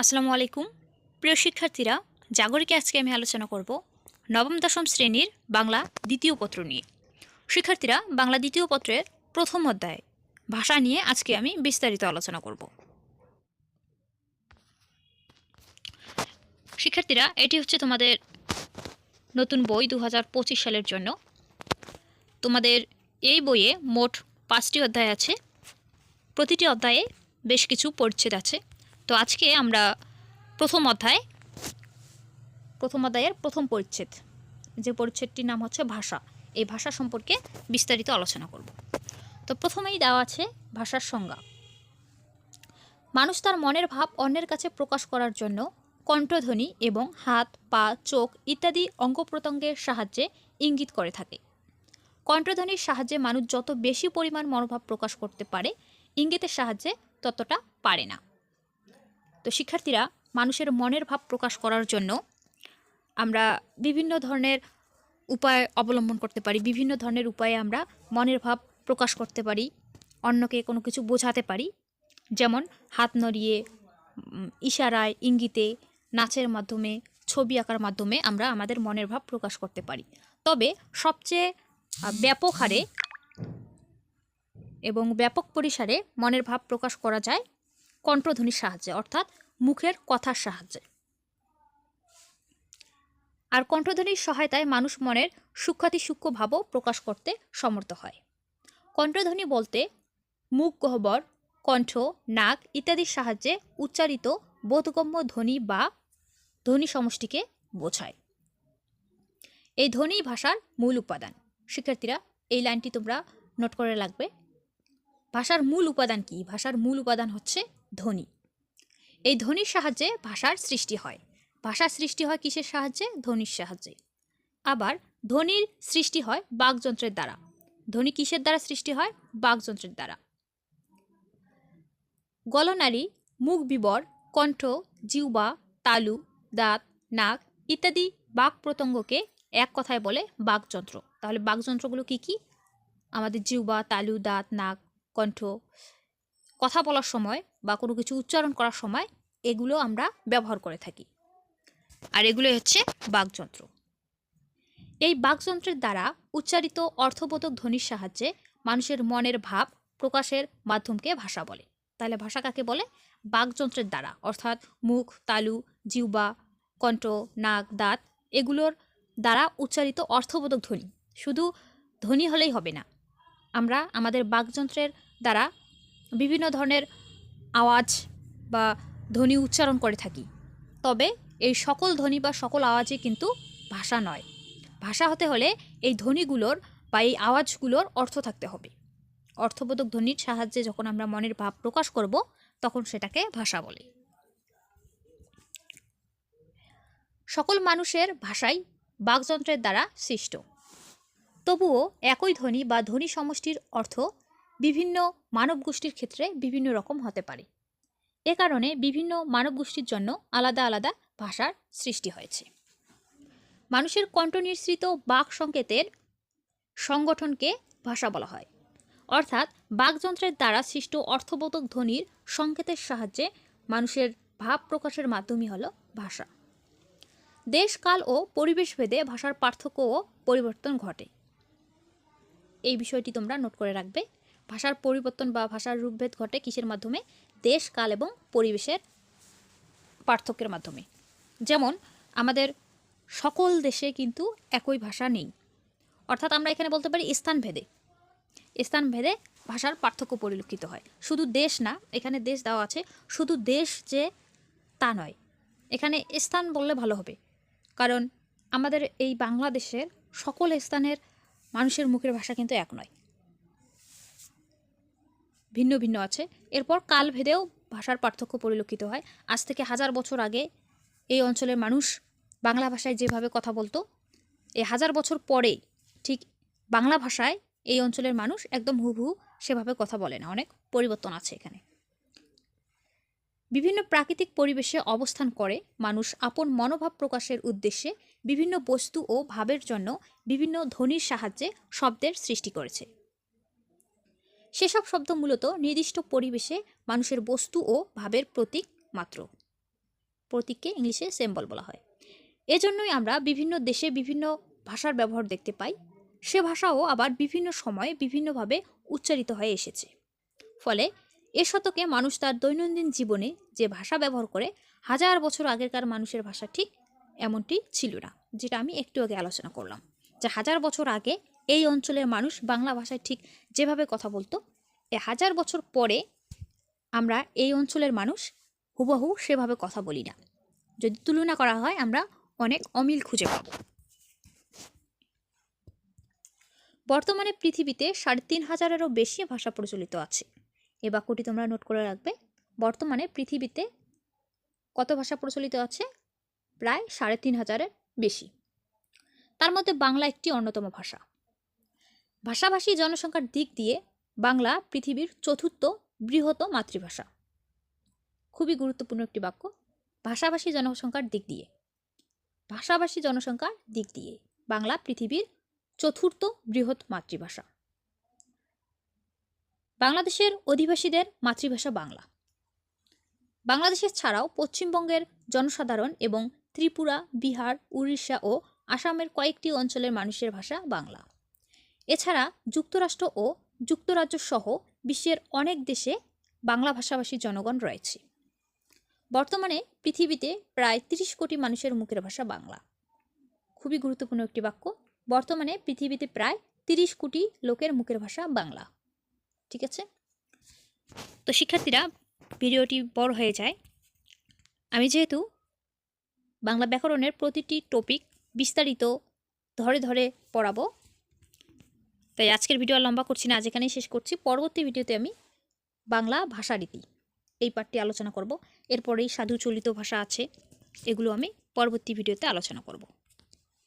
আসসালামু আলাইকুম। প্রিয় শিক্ষার্থীরা, জাগরিকে আজকে আমি আলোচনা করব নবম দশম শ্রেণির বাংলা দ্বিতীয় পত্র নিয়ে। শিক্ষার্থীরা, বাংলা দ্বিতীয় পত্রের প্রথম অধ্যায়, ভাষা নিয়ে আজকে আমি বিস্তারিত আলোচনা করব। শিক্ষার্থীরা, এটি হচ্ছে তোমাদের নতুন বই দু হাজার পঁচিশ সালের জন্য। তোমাদের এই বইয়ে মোট পাঁচটি অধ্যায় আছে। প্রতিটি অধ্যায়ে বেশ কিছু পরিচ্ছেদ আছে। তো আজকে আমরা প্রথম অধ্যায়, প্রথম অধ্যায়ের প্রথম পরিচ্ছেদ। যে পরিচ্ছেদটির নাম হচ্ছে ভাষা। এই ভাষা সম্পর্কে বিস্তারিত আলোচনা করব। তো প্রথমেই দেওয়া আছে ভাষার সংজ্ঞা। মানুষ তার মনের ভাব অন্যের কাছে প্রকাশ করার জন্য কণ্ঠধ্বনি এবং হাত, পা, চোখ ইত্যাদি অঙ্গ প্রত্যঙ্গের সাহায্যে ইঙ্গিত করে থাকে। কণ্ঠধ্বনির সাহায্যে মানুষ যত বেশি পরিমাণ মনোভাব প্রকাশ করতে পারে, ইঙ্গিতের সাহায্যে ততটা পারে না। তো শিক্ষার্থীরা মানুষের মনের ভাব প্রকাশ করার জন্য আমরা বিভিন্ন ধরনের উপায় অবলম্বন করতে পারি, বিভিন্ন ধরনের উপায়ে আমরা মনের ভাব প্রকাশ করতে পারি, অন্যকে কোনো কিছু বোঝাতে পারি। যেমন হাত নড়িয়ে ইশারায়, ইঙ্গিতে, নাচের মাধ্যমে, ছবি আঁকার মাধ্যমে আমরা আমাদের মনের ভাব প্রকাশ করতে পারি। তবে সবচেয়ে ব্যাপক হারে এবং ব্যাপক পরিসরে মনের ভাব প্রকাশ করা যায় কণ্ঠধ্বনির সাহায্যে, অর্থাৎ মুখের কথার সাহায্যে। আর কণ্ঠধ্বনির সহায়তায় মানুষ মনের সূক্ষাতি সূক্ষ্ম ভাবও প্রকাশ করতে সমর্থ হয়। কণ্ঠধ্বনি বলতে মুখ, গহ্বর, কণ্ঠ, নাক ইত্যাদির সাহায্যে উচ্চারিত বোধগম্য ধ্বনি বা ধ্বনি সমষ্টিকে বোঝায়। এই ধ্বনি ভাষার মূল উপাদান। শিক্ষার্থীরা, এই লাইনটি তোমরা নোট করে লাগবে ভাষার মূল উপাদান কি? ভাষার মূল উপাদান হচ্ছে ধ্বনি। এই ধ্বনির সাহায্যে ভাষার সৃষ্টি হয়। ভাষার সৃষ্টি হয় কিসের সাহায্যে? ধ্বনির সাহায্যে। আবার ধ্বনির সৃষ্টি হয় বাকযন্ত্রের দ্বারা। ধ্বনি কিসের দ্বারা সৃষ্টি হয়? বাকযন্ত্রের দ্বারা। গলনারী মুখ বিবর, কণ্ঠ জিউবা তালু, দাঁত, নাক ইত্যাদি বাক প্রত্যঙ্গকে এক কথায় বলে বাকযন্ত্র। তাহলে বাকযন্ত্রগুলো কি কি? আমাদের জিউবা তালু, দাঁত, নাক, কণ্ঠ কথা বলার সময় বা কোনো কিছু উচ্চারণ করার সময় এগুলো আমরা ব্যবহার করে থাকি। আর এগুলো হচ্ছে বাকযন্ত্র। এই বাকযন্ত্রের দ্বারা উচ্চারিত অর্থবোধক ধ্বনির সাহায্যে মানুষের মনের ভাব প্রকাশের মাধ্যমকে ভাষা বলে। তাহলে ভাষা কাকে বলে? বাকযন্ত্রের দ্বারা। অর্থাৎ মুখ, তালু জিউবা কণ্ঠ, নাক, দাঁত এগুলোর দ্বারা উচ্চারিত অর্থবোধক ধ্বনি। শুধু ধ্বনি হলেই হবে না। আমরা আমাদের বাকযন্ত্রের দ্বারা বিভিন্ন ধরনের আওয়াজ বা ধ্বনি উচ্চারণ করে থাকি। তবে এই সকল ধ্বনি বা সকল আওয়াজই কিন্তু ভাষা নয়। ভাষা হতে হলে এই ধ্বনিগুলোর বা এই আওয়াজগুলোর অর্থ থাকতে হবে। অর্থবোধক ধ্বনির সাহায্যে যখন আমরা মনের ভাব প্রকাশ করব, তখন সেটাকে ভাষা বলে। সকল মানুষের ভাষাই বাকযন্ত্রের দ্বারা সৃষ্ট। তবুও একই ধ্বনি বা ধ্বনি সমষ্টির অর্থ বিভিন্ন মানব গোষ্ঠীর ক্ষেত্রে বিভিন্ন রকম হতে পারে। এ কারণে বিভিন্ন মানব গোষ্ঠীর জন্য আলাদা আলাদা ভাষার সৃষ্টি হয়েছে। মানুষের কণ্ঠ নিঃসৃত বাক সংকেতের সংগঠনকে ভাষা বলা হয়। অর্থাৎ বাকযন্ত্রের দ্বারা সৃষ্ট অর্থবোধক ধ্বনির সংকেতের সাহায্যে মানুষের ভাব প্রকাশের মাধ্যমই হলো ভাষা। দেশ, কাল ও পরিবেশ ভেদে ভাষার পার্থক্য ও পরিবর্তন ঘটে। এই বিষয়টি তোমরা নোট করে রাখবে। ভাষার পরিবর্তন বা ভাষার রূপভেদ ঘটে কিসের মাধ্যমে? দেশ, কাল এবং পরিবেশের পার্থক্যের মাধ্যমে। যেমন, আমাদের সকল দেশে কিন্তু একই ভাষা নেই। অর্থাৎ আমরা এখানে বলতে পারি স্থানভেদে স্থানভেদে ভাষার পার্থক্য পরিলক্ষিত হয়। শুধু দেশ না, এখানে দেশ দেওয়া আছে, শুধু দেশ যে তা নয়। এখানে স্থান বললে ভালো হবে। কারণ আমাদের এই বাংলাদেশের সকল স্থানের মানুষের মুখের ভাষা কিন্তু এক নয়। ভিন্ন ভিন্ন আছে। এরপর কালভেদেও ভাষার পার্থক্য পরিলক্ষিত হয়। আজ থেকে হাজার বছর আগে এই অঞ্চলের মানুষ বাংলা ভাষায় যেভাবে কথা বলতো এই হাজার বছর পরে ঠিক বাংলা ভাষায় এই অঞ্চলের মানুষ একদম হুবহু সেভাবে কথা বলে না। অনেক পরিবর্তন আছে এখানে। বিভিন্ন প্রাকৃতিক পরিবেশে অবস্থান করে মানুষ আপন মনোভাব প্রকাশের উদ্দেশ্যে বিভিন্ন বস্তু ও ভাবের জন্য বিভিন্ন ধ্বনির সাহায্যে শব্দের সৃষ্টি করেছে। সেসব শব্দ মূলত নির্দিষ্ট পরিবেশে মানুষের বস্তু ও ভাবের প্রতীক মাত্র। প্রতীককে ইংলিশে সেম্বল বলা হয়। এজন্যই আমরা বিভিন্ন দেশে বিভিন্ন ভাষার ব্যবহার দেখতে পাই। সে ভাষাও আবার বিভিন্ন সময়ে বিভিন্নভাবে উচ্চারিত হয়ে এসেছে। ফলে এ শতকে মানুষ তার দৈনন্দিন জীবনে যে ভাষা ব্যবহার করে, হাজার বছর আগেরকার মানুষের ভাষা ঠিক এমনটি ছিল না, যেটা আমি একটু আগে আলোচনা করলাম। যে হাজার বছর আগে এই অঞ্চলের মানুষ বাংলা ভাষায় ঠিক যেভাবে কথা বলতো, এ হাজার বছর পরে আমরা এই অঞ্চলের মানুষ হুবহু সেভাবে কথা বলি না। যদি তুলনা করা হয়, আমরা অনেক অমিল খুঁজে পাব। বর্তমানে পৃথিবীতে সাড়ে তিন হাজারেরও বেশি ভাষা প্রচলিত আছে। এ বাক্যটি তোমরা নোট করে রাখবে। বর্তমানে পৃথিবীতে কত ভাষা প্রচলিত আছে? প্রায় সাড়ে তিন হাজারের বেশি। তার মধ্যে বাংলা একটি অন্যতম ভাষা। ভাষাভাষী জনসংখ্যার দিক দিয়ে বাংলা পৃথিবীর চতুর্থ বৃহৎ মাতৃভাষা। খুবই গুরুত্বপূর্ণ একটি বাক্য, ভাষাভাষী জনসংখ্যার দিক দিয়ে। ভাষাভাষী জনসংখ্যার দিক দিয়ে বাংলা পৃথিবীর চতুর্থ বৃহৎ মাতৃভাষা। বাংলাদেশের অধিবাসীদের মাতৃভাষা বাংলা। বাংলাদেশের ছাড়াও পশ্চিমবঙ্গের জনসাধারণ এবং ত্রিপুরা, বিহার, উড়িষ্যা ও আসামের কয়েকটি অঞ্চলের মানুষের ভাষা বাংলা। এছাড়া যুক্তরাষ্ট্র ও যুক্তরাজ্য সহ বিশ্বের অনেক দেশে বাংলা ভাষাভাষী জনগণ রয়েছে। বর্তমানে পৃথিবীতে প্রায় তিরিশ কোটি মানুষের মুখের ভাষা বাংলা। খুবই গুরুত্বপূর্ণ একটি বাক্য। বর্তমানে পৃথিবীতে প্রায় তিরিশ কোটি লোকের মুখের ভাষা বাংলা। ঠিক আছে? তো শিক্ষার্থীরা, ভিডিওটি বড় হয়ে যায়। আমি যেহেতু বাংলা ব্যাকরণের প্রতিটি টপিক বিস্তারিত ধরে ধরে পড়াবো তাই আজকের ভিডিও লম্বা করছি না, আজ এখানেই শেষ করছি। পরবর্তী ভিডিওতে আমি বাংলা ভাষারীতি এই পাঠটি আলোচনা করব। এরপরেই সাধু চলিত ভাষা আছে, এগুলো আমি পরবর্তী ভিডিওতে আলোচনা করব।